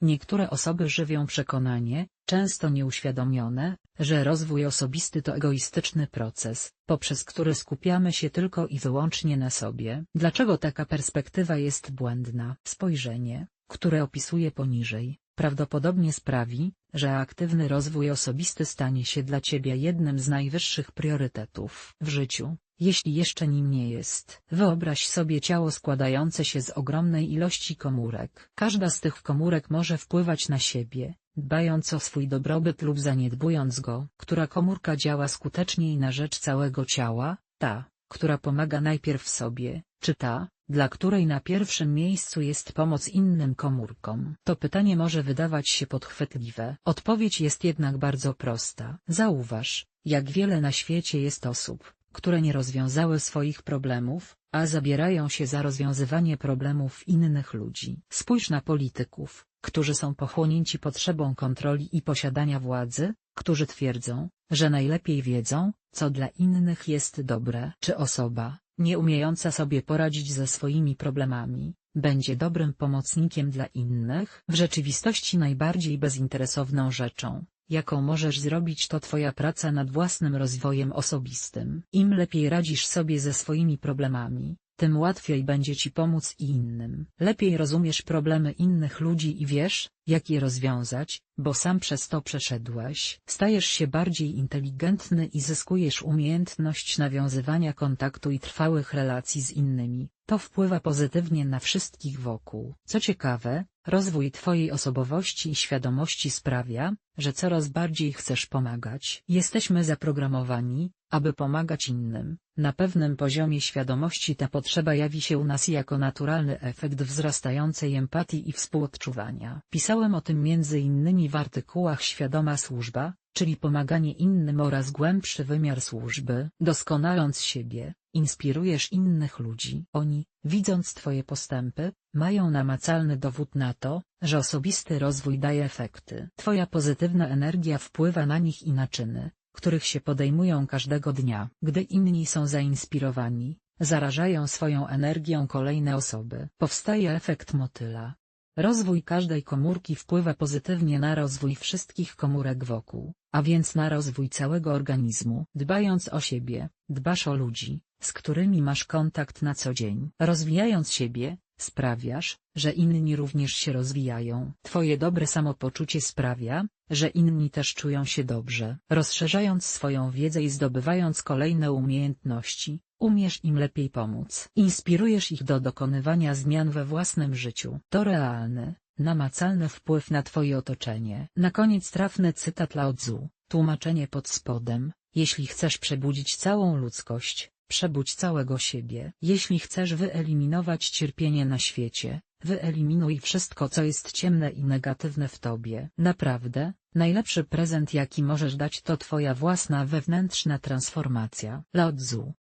Niektóre osoby żywią przekonanie, często nieuświadomione, że rozwój osobisty to egoistyczny proces, poprzez który skupiamy się tylko i wyłącznie na sobie. Dlaczego taka perspektywa jest błędna? Spojrzenie, które opisuję poniżej, prawdopodobnie sprawi, że aktywny rozwój osobisty stanie się dla Ciebie jednym z najwyższych priorytetów w życiu, jeśli jeszcze nim nie jest. Wyobraź sobie ciało składające się z ogromnej ilości komórek. Każda z tych komórek może wpływać na siebie, dbając o swój dobrobyt lub zaniedbując go. Która komórka działa skuteczniej na rzecz całego ciała? Ta, która pomaga najpierw sobie, czy ta, dla której na pierwszym miejscu jest pomoc innym komórkom. To pytanie może wydawać się podchwytliwe. Odpowiedź jest jednak bardzo prosta. Zauważ, jak wiele na świecie jest osób, które nie rozwiązały swoich problemów, a zabierają się za rozwiązywanie problemów innych ludzi. Spójrz na polityków, którzy są pochłonięci potrzebą kontroli i posiadania władzy, którzy twierdzą, że najlepiej wiedzą, co dla innych jest dobre. Czy osoba, nie umiejąca sobie poradzić ze swoimi problemami, będzie dobrym pomocnikiem dla innych? W rzeczywistości najbardziej bezinteresowną rzeczą, jaką możesz zrobić to Twoja praca nad własnym rozwojem osobistym. Im lepiej radzisz sobie ze swoimi problemami, tym łatwiej będzie Ci pomóc i innym. Lepiej rozumiesz problemy innych ludzi i wiesz, jak je rozwiązać, bo sam przez to przeszedłeś. Stajesz się bardziej inteligentny i zyskujesz umiejętność nawiązywania kontaktu i trwałych relacji z innymi. To wpływa pozytywnie na wszystkich wokół. Co ciekawe, rozwój Twojej osobowości i świadomości sprawia, że coraz bardziej chcesz pomagać. Jesteśmy zaprogramowani, aby pomagać innym. Na pewnym poziomie świadomości ta potrzeba jawi się u nas jako naturalny efekt wzrastającej empatii i współodczuwania. Pisałem o tym między innymi w artykułach Świadoma służba, czyli pomaganie innym oraz głębszy wymiar służby. Doskonaląc siebie, inspirujesz innych ludzi. Oni, widząc Twoje postępy, mają namacalny dowód na to, że osobisty rozwój daje efekty. Twoja pozytywna energia wpływa na nich i na czyny, których się podejmują każdego dnia. Gdy inni są zainspirowani, zarażają swoją energią kolejne osoby. Powstaje efekt motyla. Rozwój każdej komórki wpływa pozytywnie na rozwój wszystkich komórek wokół, a więc na rozwój całego organizmu. Dbając o siebie, dbasz o ludzi, z którymi masz kontakt na co dzień. Rozwijając siebie, sprawiasz, że inni również się rozwijają. Twoje dobre samopoczucie sprawia, że inni też czują się dobrze. Rozszerzając swoją wiedzę i zdobywając kolejne umiejętności, umiesz im lepiej pomóc. Inspirujesz ich do dokonywania zmian we własnym życiu. To realny, namacalny wpływ na Twoje otoczenie. Na koniec trafny cytat Lao Tzu, tłumaczenie pod spodem, jeśli chcesz przebudzić całą ludzkość, przebudź całego siebie. Jeśli chcesz wyeliminować cierpienie na świecie, wyeliminuj wszystko co jest ciemne i negatywne w tobie. Naprawdę, najlepszy prezent jaki możesz dać to twoja własna wewnętrzna transformacja. Lao Tzu